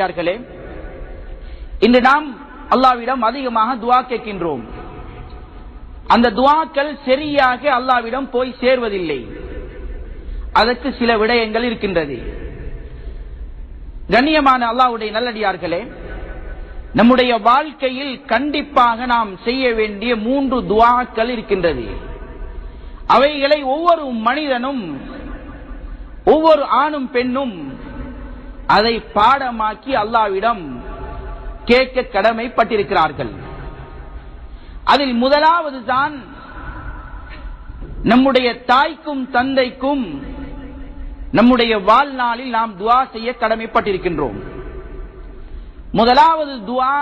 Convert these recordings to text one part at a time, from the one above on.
நல்லடியார்களே இன்று நாம் அல்லாவிடம் அதிகமாக துவா கேட்கின்றோம். அந்த துவாக்கள் சரியாக அல்லாவிடம் போய் சேர்வதில்லை. அதற்கு சில விடயங்கள் இருக்கின்றது. கண்ணியமான அல்லாவுடைய நல்லடியார்களே நம்முடைய வாழ்க்கையில் கண்டிப்பாக நாம் செய்ய வேண்டிய மூன்று துவாக்கள் இருக்கின்றது. அவைகளை ஒவ்வொரு மனிதனும் ஒவ்வொரு ஆணும் பெண்ணும் அதை பாடமாக்கி அல்லாவிடம் கேட்க கடமைப்பட்டிருக்கிறார்கள். அதில் முதலாவது தான் நம்முடைய தாய்க்கும் தந்தைக்கும் நம்முடைய வாழ்நாளில் நாம் துவா செய்ய கடமைப்பட்டிருக்கின்றோம். முதலாவது துவா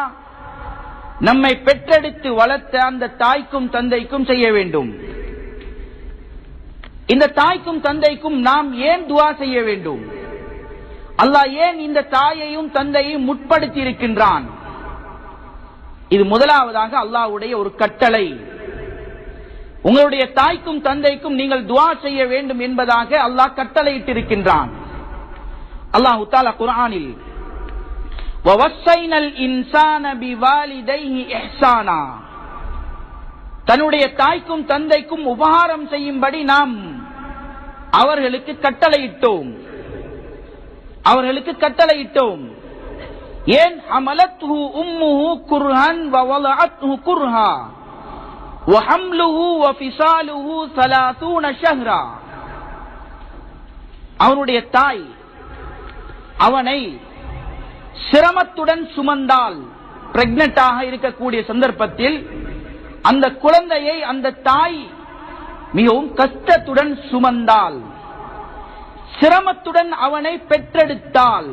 நம்மை பெற்றெடுத்து வளர்த்த அந்த தாய்க்கும் தந்தைக்கும் செய்ய வேண்டும். இந்த தாய்க்கும் தந்தைக்கும் நாம் ஏன் துவா செய்ய வேண்டும்? அல்லாஹ் ஏன் இந்த தாயையும் தந்தையும் முற்படுத்தி இருக்கின்றான் இது முதலாவதாக அல்லாஹ்வுடைய ஒரு கட்டளை. உங்களுடைய தாய்க்கும் தந்தைக்கும் நீங்கள் துவா செய்ய வேண்டும் என்பதாக அல்லாஹ் கட்டளையிட்டிருக்கின்றான். அல்லாஹு தாலா குரானில் தன்னுடைய தாய்க்கும் தந்தைக்கும் உபகாரம் செய்யும்படி நாம் அவர்களுக்கு கட்டளையிட்டோம். அவர்களுக்கு கட்டளையிட்டோம். ஏன்? அமலத்து உம்முஹு குர்ஹன் வவலஅத்ஹு குர்ஹா. வஹம்லுஹு வஃபிசாலுஹு 30 ஷஹ்ரா. அவனுடைய தாய் அவனை சிரமத்துடன் சுமந்தால் பிரெக்னட்டாக இருக்கக்கூடிய சந்தர்ப்பத்தில் அந்த குழந்தையை அந்த தாய் மிகவும் கஷ்டத்துடன் சுமந்தாள் சிரமத்துடன் அவனை பெற்றெடுத்தால்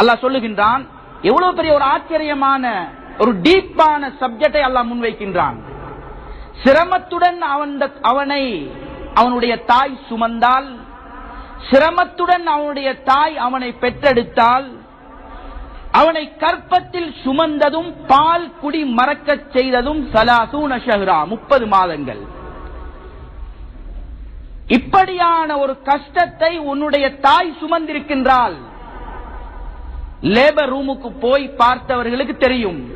அல்லாஹ் சொல்லுகின்றான் எவ்வளவு பெரிய ஒரு ஆச்சரியமான ஒரு டீப்பான சப்ஜெக்டை அல்லாஹ் முன்வைக்கின்றான். சிரமத்துடன் அவன் அவனை அவனுடைய தாய் சுமந்தால் சிரமத்துடன் அவனுடைய தாய் அவனை பெற்றெடுத்தால் அவனை கற்பத்தில் சுமந்ததும் பால் குடி மறக்கச் செய்ததும் சலாசூன ஷஹ்ரா முப்பது மாதங்கள். இப்படியான ஒரு கஷ்டத்தை உன்னுடைய தாய் சுமந்திருக்கின்றாள். லேபர் ரூமுக்கு போய் பார்த்தவர்களுக்கு தெரியும்.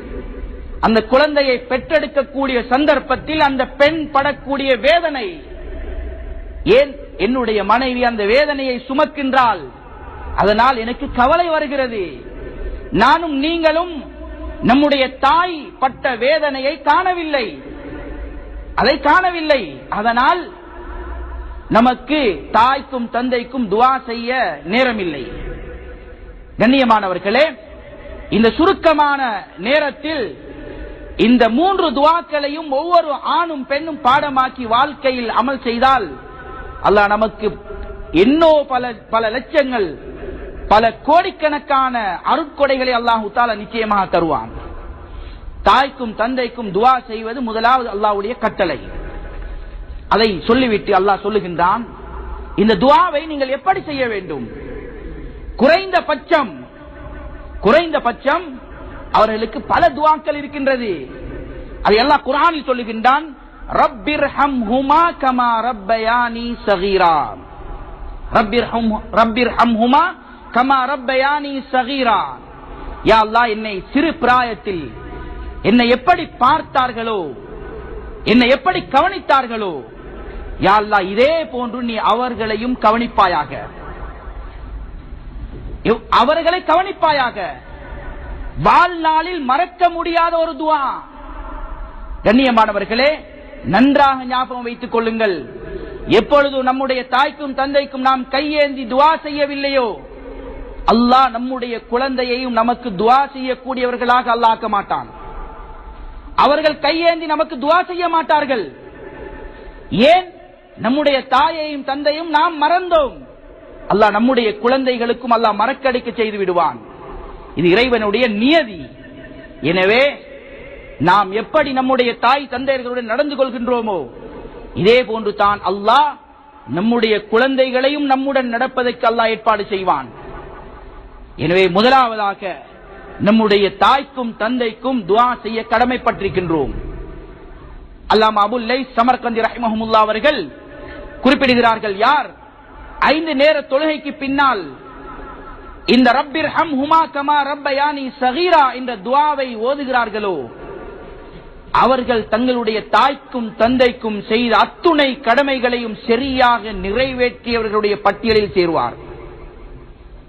அந்த குழந்தையை பெற்றெடுக்கக்கூடிய சந்தர்ப்பத்தில் அந்த பெண் படக்கூடிய வேதனை. ஏன்? என்னுடைய மனைவி அந்த வேதனையை சுமக்கின்றாள். அதனால் எனக்கு கவலை வருகிறது. நானும் நீங்களும் நம்முடைய தாய் பட்ட வேதனையை காணவில்லை. அதை காணவில்லை. அதனால் நமக்கு தாய்க்கும் தந்தைக்கும் துவா செய்ய நேரமில்லை. கண்ணியமானவர்களே இந்த சுருக்கமான நேரத்தில் இந்த மூன்று துவாக்களையும் ஒவ்வொரு ஆணும் பெண்ணும் பாடமாக்கி வாழ்க்கையில் அமல் செய்தால் அல்லாஹ் நமக்கு என்னோ பல பல லட்சங்கள் பல கோடிக்கணக்கான அருட்கொடைகளை அல்லாஹு தால நிச்சயமாக தருவான். தாய்க்கும் தந்தைக்கும் துவா செய்வது முதலாவது அல்லாவுடைய கட்டளை. அதை சொல்லிவிட்டு அல்லாஹ் சொல்லுகின்றான் இந்த துவாவை நீங்கள் எப்படி செய்ய வேண்டும்? குறைந்த பட்சம் குறைந்த பட்சம் அவர்களுக்கு பல துவாக்கள் இருக்கின்றது. அதை எல்லாம் குரானில் சொல்லுகின்றான் ரப்பிர் ஹம் ஹுமா கமா ரப்பயானி சகீரா. ரப்பிர் ஹம் ஹுமா கமா ரப்பயானி சகீரா. யா அல்லா என்னை சிறு பிராயத்தில் என்னை எப்படி பார்த்தார்களோ என்னை எப்படி கவனித்தார்களோ யாழ்லா இதே போன்று நீ அவர்களையும் கவனிப்பாயாக. அவர்களை கவனிப்பாயாக. வாழ்நாளில் மறக்க முடியாத ஒரு துவா. கண்ணியமானவர்களே நன்றாக ஞாபகம் வைத்துக் கொள்ளுங்கள். எப்பொழுது நம்முடைய தாய்க்கும் தந்தைக்கும் நாம் கையேந்தி துவா செய்யவில்லையோ அல்லாஹ் நம்முடைய குழந்தையையும் நமக்கு துவா செய்யக்கூடியவர்களாக அல்லாக்க மாட்டான். அவர்கள் கையேந்தி நமக்கு துவா செய்ய மாட்டார்கள். ஏன்? நம்முடைய தாயையும் தந்தையும் நாம் மறந்தோம். அல்லாஹ் நம்முடைய குழந்தைகளுக்கும் அல்லாஹ் மறக்கடிக்க செய்து விடுவான். இது இறைவனுடைய நியதி. எனவே நாம் எப்படி நம்முடைய தாய் தந்தையர்களுடன் நடந்து கொள்கின்றோமோ இதே போன்று தான் அல்லாஹ் நம்முடைய குழந்தைகளையும் நம்முடன் நடப்பதற்கு அல்லாஹ் ஏற்பாடு செய்வான். எனவே முதலாவதாக நம்முடைய தாய்க்கும் தந்தைக்கும் துவா செய்ய கடமைப்பட்டிருக்கின்றோம். அல்லாம் அபுல்லை சமர்கந்தி ரஹ்மஹமுல்லா அவர்கள் குறிப்பிடுகிறார்கள். யார்? ஐந்து நேர தொழுகைக்கு பின்னால். இந்த ரப்பிர் ஹம் ஹுமா கமா ரப்பயானி சகீரா என்ற துவாவை ஓதுகிறார்களோ? அவர்கள் தங்களுடைய தாய்க்கும் தந்தைக்கும் செய்த அத்துணை கடமைகளையும் சரியாக நிறைவேற்றியவர்களுடைய பட்டியலில் சேருவார்.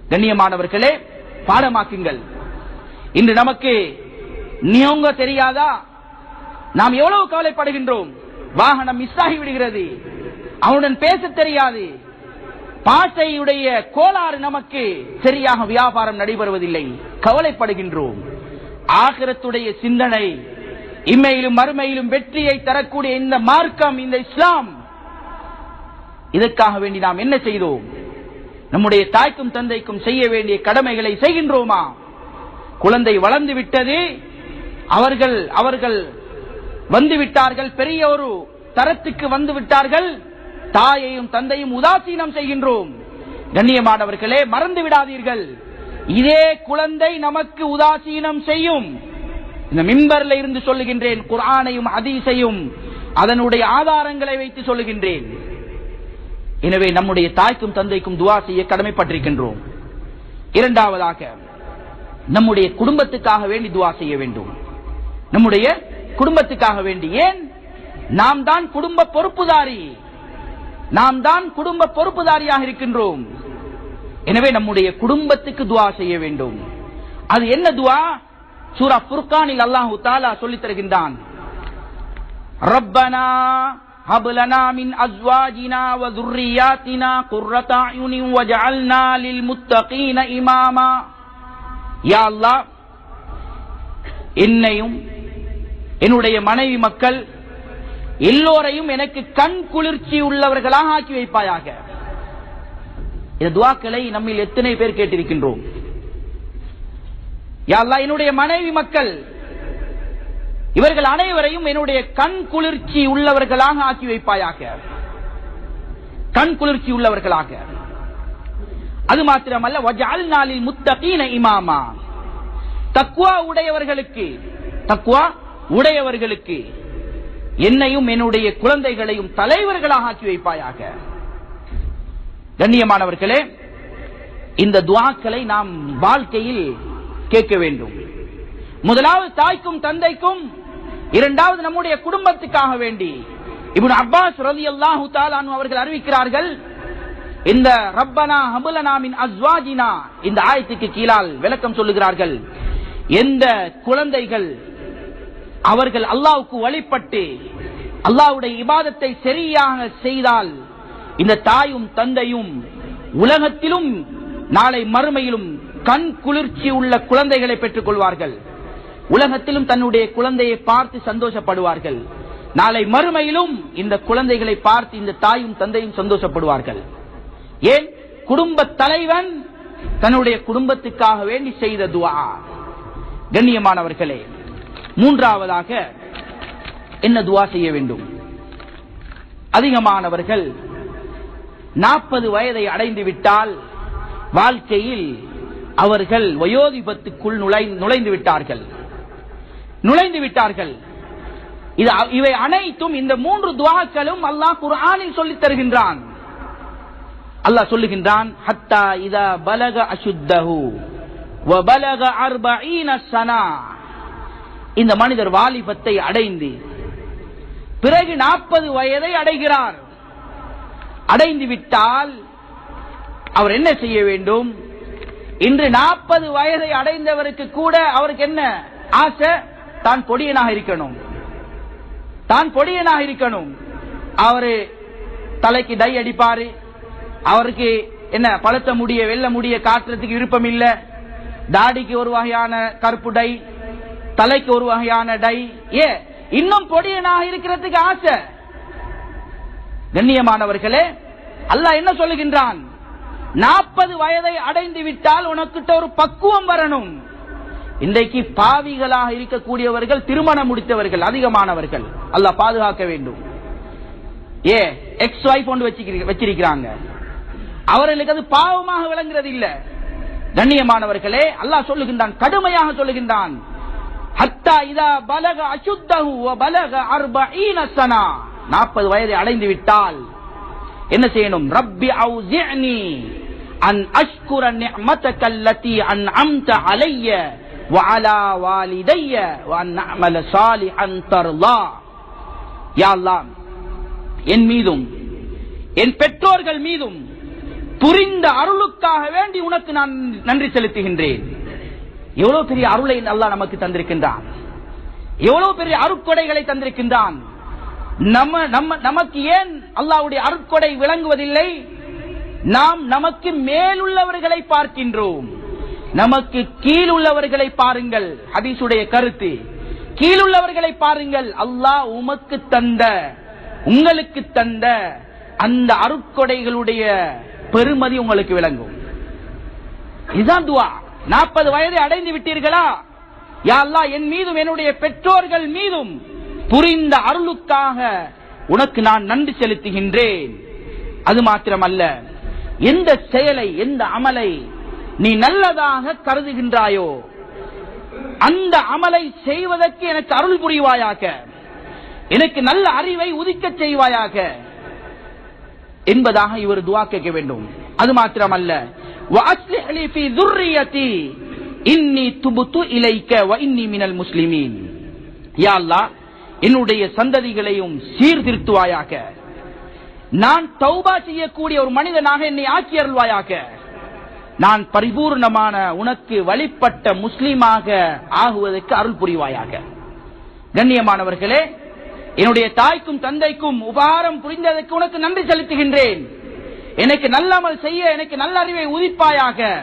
கண்ணியமானவர்களே பாடமாக்குங்கள். இன்று நமக்கு நியோங்க தெரியாதா? நாம் எவ்வளவு கவலைப்படுகின்றோம்? வாகனம் மிஸ் ஆகி விடுகிறது. அவனுடன் பேச தெரியாது. பாசையுடைய கோளாறு நமக்கு சரியாக வியாபாரம் நடைபெறுவதில்லை. கவலைப்படுகின்றோம். ஆகிரத்துடைய சிந்தனை இம்மையிலும் மறுமையிலும் வெற்றியை தரக்கூடிய இந்த மார்க்கம் இந்த இஸ்லாம் இதற்காக வேண்டி நாம் என்ன செய்தோம்? நம்முடைய தாய்க்கும் தந்தைக்கும் செய்ய வேண்டிய கடமைகளை செய்கின்றோமா? குழந்தை வளர்ந்து விட்டது அவர்கள் அவர்கள் வந்து விட்டார்கள் பெரிய ஒரு தரத்துக்கு வந்து விட்டார்கள் தாயையும் தந்தையும் உதாசீனம் செய்கின்றோம். கண்ணியமானவர்களே மறந்து விடாதீர்கள். இதே குழந்தை நமக்கு உதாசீனம் செய்யும். இந்த மிம்பர்ல இருந்து சொல்லுகின்றேன் குரானையும் ஹதீஸையும் அதனுடைய ஆதாரங்களை வைத்து சொல்லுகின்றேன். எனவே நம்முடைய தாய்க்கும் தந்தைக்கும் துவா செய்ய கடமைப்பட்டிருக்கின்றோம். இரண்டாவதாக நம்முடைய குடும்பத்துக்காக வேண்டி துவா செய்ய வேண்டும். நம்முடைய குடும்பத்துக்காக வேண்டி ஏன்? நாம் தான் குடும்ப பொறுப்புதாரி. நாம் தான் குடும்ப பொறுப்புதாரியாக இருக்கின்றோம். எனவே நம்முடைய குடும்பத்துக்கு துவா செய்ய வேண்டும். அது என்ன துவா? சூரா புர்கானில் அல்லாஹு தாலா சொல்லித் தருகின்றான். ரப்பனா ஹபலனா மின் அஸ்வாஜினா வ துர்ரியாத்தினா குர்ரதா யுனி இமாமா. யா என்னையும் என்னுடைய மனைவி மக்கள் எல்லோரையும் எனக்கு கண் குளிர்ச்சி உள்ளவர்களாக ஆக்கி வைப்பாயாக. இந்த துவாக்களை நம்ம எத்தனை பேர் கேட்டிருக்கின்றோம்? யா என்னுடைய மனைவி மக்கள் இவர்கள் அனைவரையும் என்னுடைய கண் குளிர்ச்சி உள்ளவர்களாக ஆக்கி வைப்பாயாக. கண் குளிர்ச்சி உள்ளவர்களாக. அது மாத்திரமல்ல வஜால் நாளில் முத்தகீன இமாமா. தக்குவா உடையவர்களுக்கு தக்குவா உடையவர்களுக்கு என்னையும் என்னுடைய குழந்தைகளையும் தலைவர்களாக ஆக்கி வைப்பாயாக. கண்ணியமானவர்களே இந்த துவாக்களை நாம் வாழ்க்கையில் கேட்க வேண்டும். முதலாவது தாய்க்கும் தந்தைக்கும் இரண்டாவது நம்முடைய குடும்பத்துக்காக வேண்டி. இவன் அப்பாஸ் ரலியல்லாஹு அல்லாஹு அவர்கள் அறிவிக்கிறார்கள் இந்த ரப்பனா ஹபலனா அஸ்வாஜினா இந்த ஆயத்துக்கு கீழால் விளக்கம் சொல்லுகிறார்கள் எந்த குழந்தைகள் அவர்கள் அல்லாவுக்கு வழிபட்டு அல்லாஹ்வுடைய இபாதத்தை சரியாக செய்தால் இந்த தாயும் தந்தையும் உலகத்திலும் நாளை மறுமையிலும் கண் குளிர்ச்சி உள்ள குழந்தைகளை பெற்றுக் கொள்வார்கள். உலகத்திலும் தன்னுடைய குழந்தையை பார்த்து சந்தோஷப்படுவார்கள். நாளை மறுமையிலும் இந்த குழந்தைகளை பார்த்து இந்த தாயும் தந்தையும் சந்தோஷப்படுவார்கள். ஏன்? குடும்ப தலைவன் தன்னுடைய குடும்பத்துக்காக வேண்டி செய்த துவா. கண்ணியமானவர்களே மூன்றாவதாக என்ன துவா செய்ய வேண்டும்? அதிகமானவர்கள் நாற்பது வயதை அடைந்து விட்டால் வாழ்க்கையில் அவர்கள் வயோதிபத்துக்குள் நுழை- நுழைந்து விட்டார்கள். நுழைந்து விட்டார்கள். இது இவை அனைத்தும் இந்த மூன்று துவாக்களும் அல்லாஹ் குர்ஆனில் சொல்லித் தருகின்றான். அல்லாஹ் சொல்லுகின்றான் ஹத்தா இதா பலக அசுத்தஹு வ பலக அர்பஈன சனா இந்த மனிதர் வாலிபத்தை அடைந்து பிறகு நாற்பது வயதை அடைகிறார். அடைந்து விட்டால் அவர் என்ன செய்ய வேண்டும்? இன்று நாற்பது வயதை அடைந்தவருக்கு கூட அவருக்கு என்ன ஆசை? தான் பொடியனாக இருக்கணும். தான் பொடியனாக இருக்கணும். அவரு தலைக்கு டை அடிப்பாரு. அவருக்கு என்ன பழுத்த முடிய வெள்ள முடிய காட்டுறதுக்கு விருப்பம் இல்லை தாடிக்கு ஒரு வகையான கருப்பு டை. தலைக்கு ஒரு வகையான டை. ஏ இன்னும் பொடியனாக இருக்கிறதுக்கு ஆசை. கண்ணியமானவர்களே அல்ல என்ன சொல்லுகின்றான்? நாற்பது வயதை அடைந்து விட்டால் உனக்கிட்ட ஒரு பக்குவம் வரணும். இன்றைக்கு பாவிகளாக இருக்கக்கூடியவர்கள் திருமணம் முடித்தவர்கள் அதிகமானவர்கள். அல்ல பாதுகாக்க வேண்டும். ஏ எக்ஸ் ஒய்ஃப் ஒன்று வச்சிருக்கிறாங்க. அவர்களுக்கு அது பாவமாக விளங்குறது இல்ல கண்ணியமானவர்களே அல்லாஹ் சொல்லுகின்றான் கடுமையாக சொல்லுகின்றான். ஹத்தா இதா பலக அசுத்தஹு வ பலக அர்பஈன சனா 40 வயதை அடைந்து விட்டால் என்ன செய்யணும் ரப்பி அவுசிஅனி அன் அஷ்குர நிஅமதக அல்லதி அன்அம்த அலைய وعلى والدي وأن أعمل صالحا ترضى யா அல்லாஹ் என் மீதும் என் பெற்றோர்கள் மீதும் புரிந்த அருளுக்காக வேண்டி உனக்கு நான் நன்றி செலுத்துகின்றேன் எவ்வளவு பெரிய அருளை அல்லா நமக்கு தந்திருக்கின்றான்? எவ்வளவு பெரிய அருட்கொடைகளை தந்திருக்கின்றான்? நம்ம நம்ம நமக்கு ஏன் அல்லாஹ்வுடைய அருட்கொடை விளங்குவதில்லை? நாம் நமக்கு மேலுள்ளவர்களை பார்க்கின்றோம். நமக்கு கீழுள்ளவர்களை பாருங்கள் ஹதீசுடைய கருத்து. கீழுள்ளவர்களை பாருங்கள் அல்லாஹ் உமக்கு தந்த உங்களுக்கு தந்த அந்த அருட்கொடைகளுடைய பெருமதி உங்களுக்கு விளங்கும். இதுதான் துவா. நாற்பது வயதை அடைந்து விட்டீர்களா? யா என் மீதும் என்னுடைய பெற்றோர்கள் மீதும் புரிந்த அருளுக்காக உனக்கு நான் நன்றி செலுத்துகின்றேன். அது மாத்திரமல்ல எந்த செயலை எந்த அமலை நீ நல்லதாக கருதுகின்றாயோ அந்த அமலை செய்வதற்கு எனக்கு அருள் புரிவாயாக எனக்கு நல்ல அறிவை உதிக்கச் செய்வாயாக என்பதாக இவர் துவா கேட்க வேண்டும். அது மாத்திரமல்ல என்னுடைய சந்ததிகளையும் சீர்திருத்துவாயாக. நான் தௌபா செய்யக்கூடிய ஒரு மனிதனாக என்னை ஆக்கி அருள்வாயாக. நான் பரிபூர்ணமான உனக்கு வழிபட்ட முஸ்லீமாக ஆகுவதற்கு அருள் புரிவாயாக. கண்ணியமானவர்களே என்னுடைய தாய்க்கும் தந்தைக்கும் உபகாரம் புரிந்ததற்கு உனக்கு நன்றி செலுத்துகின்றேன். எனக்கு நல்லாமல் செய்ய எனக்கு நல்ல அறிவை உதிப்பாயாக.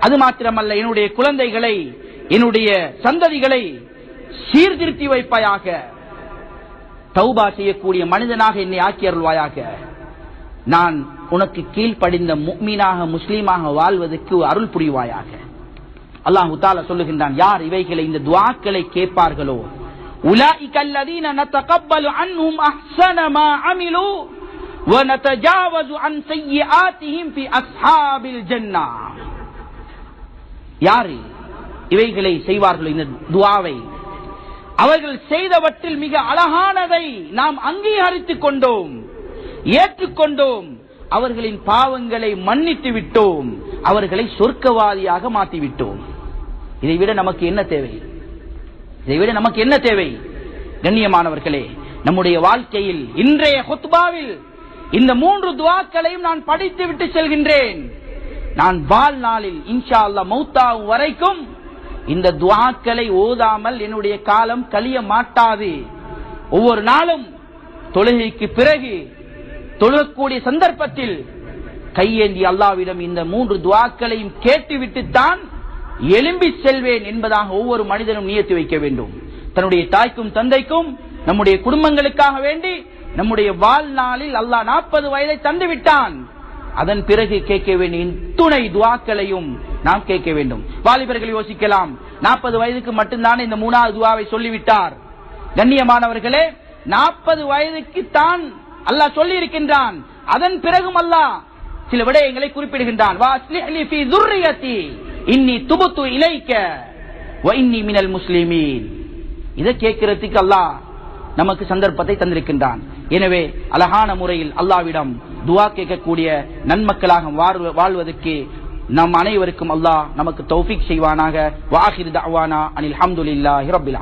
அது மாத்திரமல்ல என்னுடைய குழந்தைகளை என்னுடைய சந்ததிகளை சீர்திருத்தி வைப்பாயாக. தௌபா செய்யக்கூடிய மனிதனாக என்னை ஆக்கி அருள்வாயாக. நான் உனக்கு கீழ்ப்படிந்த முக்மீனாக முஸ்லீமாக வாழ்வதற்கு அருள் புரிவாயாக. அல்லாஹு தாலா சொல்லுகின்றான் யார் இவைகளை இந்த துவாக்களை கேட்பார்களோ? உலாஇக அல்லதீன நதகப்பலு அன்ஹும் அஹ்ஸன மா அமிலு ونتجاوز عن سيئاتهم في أصحاب الجنة யாரு இவைகளை செய்வார்களோ இந்த துவாவை அவர்கள் செய்தவற்றில் மிக அழகானதை நாம் அங்கீகரித்துக் கொண்டோம் ஏற்றுக்கொண்டோம் அவர்களின் பாவங்களை மன்னித்து விட்டோம் அவர்களை சொர்க்கவாதியாக மாற்றி விட்டோம் இதை விட நமக்கு என்ன தேவை இதை விட நமக்கு என்ன தேவை கண்ணியமானவர்களே நம்முடைய வாழ்க்கையில் இன்றைய ஹுத்பாவில் இந்த மூன்று துவாக்களையும் நான் படித்து விட்டு செல்கின்றேன். நான் வாழ்நாளில் இன்ஷா அல்லா மௌத்தாவும் வரைக்கும் இந்த துவாக்களை ஓதாமல் என்னுடைய காலம் கழிய மாட்டாது. ஒவ்வொரு நாளும் தொழுகைக்கு பிறகு தொழுகக்கூடிய சந்தர்ப்பத்தில் கையேந்தி அல்லாவிடம் இந்த மூன்று துவாக்களையும் கேட்டுவிட்டுத்தான் எலும்பி செல்வேன் என்பதாக ஒவ்வொரு மனிதனும் நியத்து வைக்க வேண்டும். தன்னுடைய தாய்க்கும் தந்தைக்கும் நம்முடைய குடும்பங்களுக்காக வேண்டி நம்முடைய வாழ்நாளில் அல்லாஹ் நாற்பது வயதை தந்து விட்டான். அதன் பிறகு கேட்க வேண்டிய துணை துவாக்களையும் நாம் கேட்க வேண்டும். வாலிபர்கள் யோசிக்கலாம். நாற்பது வயதுக்கு மட்டும்தான் இந்த மூணாவது துவாவை சொல்லிவிட்டார். கண்ணியமானவர்களே நாற்பது வயதுக்கு தான் அல்லாஹ் சொல்லி இருக்கின்றான் அதன் பிறகும் அல்லாஹ் சில விடயங்களை குறிப்பிடுகின்றான். இன்னி துபுத்து இலைக்க இன்னி மினல் முஸ்லிமீன். இதை கேட்கிறதுக்கு அல்லாஹ் நமக்கு சந்தர்ப்பத்தை தந்திருக்கின்றான். எனவே அழகான முறையில் அல்லாவிடம் துவா கேட்கக்கூடிய நன்மக்களாக வாழ்வதற்கு நம் அனைவருக்கும் அல்லாஹ் நமக்கு தௌஃபிக் செய்வானாக. வாஹிர் தவானா அனில் ஹம்துலில்லாஹி ரப்பில்